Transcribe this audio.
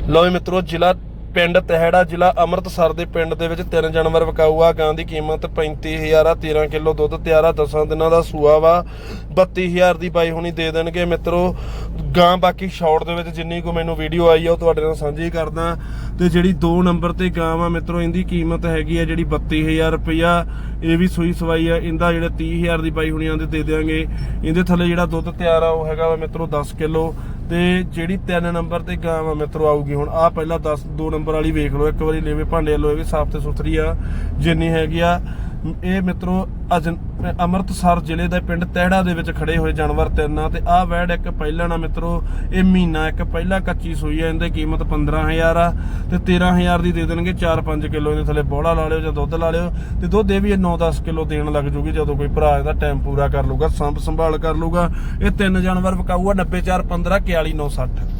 ਲਓ ਜੀ ਮਿੱਤਰੋ, ਜ਼ਿਲ੍ਹਾ ਪਿੰਡ ਤਹਿੜਾ, ਜ਼ਿਲ੍ਹਾ ਅੰਮ੍ਰਿਤਸਰ ਦੇ ਪਿੰਡ ਦੇ ਵਿੱਚ ਤਿੰਨ ਜਾਨਵਰ ਵਿਕਾਊ ਆ। ਗਾਂ ਦੀ ਕੀਮਤ 35000 ਆ 13 ਕਿਲੋ ਦੁੱਧ ਤਿਆਰ ਆ 10 ਦਿਨਾਂ ਦਾ ਸੂਆ ਵਾ। 32000 ਦੀ ਬਾਈ ਹੁਣੀ ਦੇ ਦੇਣਗੇ ਮਿੱਤਰੋ। ਗਾਂ ਬਾਕੀ ਸ਼ਾਰਟ ਦੇ ਵਿੱਚ ਜਿੰਨੀ ਕੋ ਮੈਨੂੰ ਵੀਡੀਓ ਆਈ ਆ, ਉਹ ਤੁਹਾਡੇ ਨਾਲ ਸਾਂਝੀ ਕਰਦਾ। ਤੇ ਜਿਹੜੀ 2 ਨੰਬਰ ਤੇ ਗਾਂ ਵਾ ਮਿੱਤਰੋ, ਇਹਦੀ ਕੀਮਤ ਹੈਗੀ ਆ ਜਿਹੜੀ 32000 ਰੁਪਇਆ ਇਹ ਵੀ ਸੂਈ ਸਵਾਈ ਆ, ਇਹਦਾ ਜਿਹੜਾ 30000 ਦੀ ਬਾਈ ਹੁਣੀ ਆਂਦੇ ਦੇ ਦੇਾਂਗੇ ਇਹਦੇ ਥੱਲੇ ਜਿਹੜਾ ਦੁੱਧ ਤਿਆਰ ਆ, ਉਹ ਹੈਗਾ ਵਾ ਮਿੱਤਰੋ 10 ਕਿਲੋ। ਤੇ ਜਿਹੜੀ 3 ਨੰਬਰ ਤੇ ਗਾਂ ਆ ਮਿੱਤਰੋ ਆਊਗੀ ਹੁਣ ਆ ਪਹਿਲਾਂ 10 2 ਨੰਬਰ ਵਾਲੀ ਵੇਖ ਲਓ, ਇੱਕ ਵਾਰੀ ਲੈਵੇ ਭਾਂਡੇ ਲੋ ਇਹ ਵੀ ਸਾਫ਼ ਤੇ ਸੁਥਰੀ ਆ, ਜਿੰਨੀ ਹੈਗੀ ਆ ਇਹ ਮਿੱਤਰੋ, ਅਜ ਅੰਮ੍ਰਿਤਸਰ ਜ਼ਿਲ੍ਹੇ ਦੇ ਪਿੰਡ ਤਹਿੜਾ ਦੇ ਵਿੱਚ ਖੜੇ ਹੋਏ ਜਾਨਵਰ ਤਿੰਨ ਆ ਤੇ ਆਹ ਵੈੜ ਇੱਕ ਪਹਿਲਾਂ ਨਾ ਮਿੱਤਰੋ, ਇਹ ਮਹੀਨਾ ਇੱਕ ਪਹਿਲਾ ਕੱਚੀ ਸੂਈ ਆ, ਇਹਦੇ ਕੀਮਤ 15000 ਆ ਤੇ 13000 ਦੀ ਦੇ ਦੇਣਗੇ 4-5 ਕਿਲੋ, ਇਹਦੇ ਥੱਲੇ ਬੋੜਾ ਲਾ ਲਿਓ ਜਾਂ ਦੁੱਧ ਲਾ ਲਿਓ ਤੇ ਦੁੱਧ ਇਹ ਵੀ 9-10 ਕਿਲੋ ਦੇਣ ਲੱਗ ਜੂਗੀ ਜਦੋਂ ਕੋਈ ਭਰਾ ਇਹਦਾ ਟਾਈਮ ਪੂਰਾ ਕਰ ਲੂਗਾ, ਸੰਭ ਸੰਭਾਲ ਕਰ ਲੂਗਾ। ਇਹ ਤਿੰਨ ਜਾਨਵਰ ਵਿਕਾਊਗਾ ਵਿਕਾਊ ਆ 90415 41960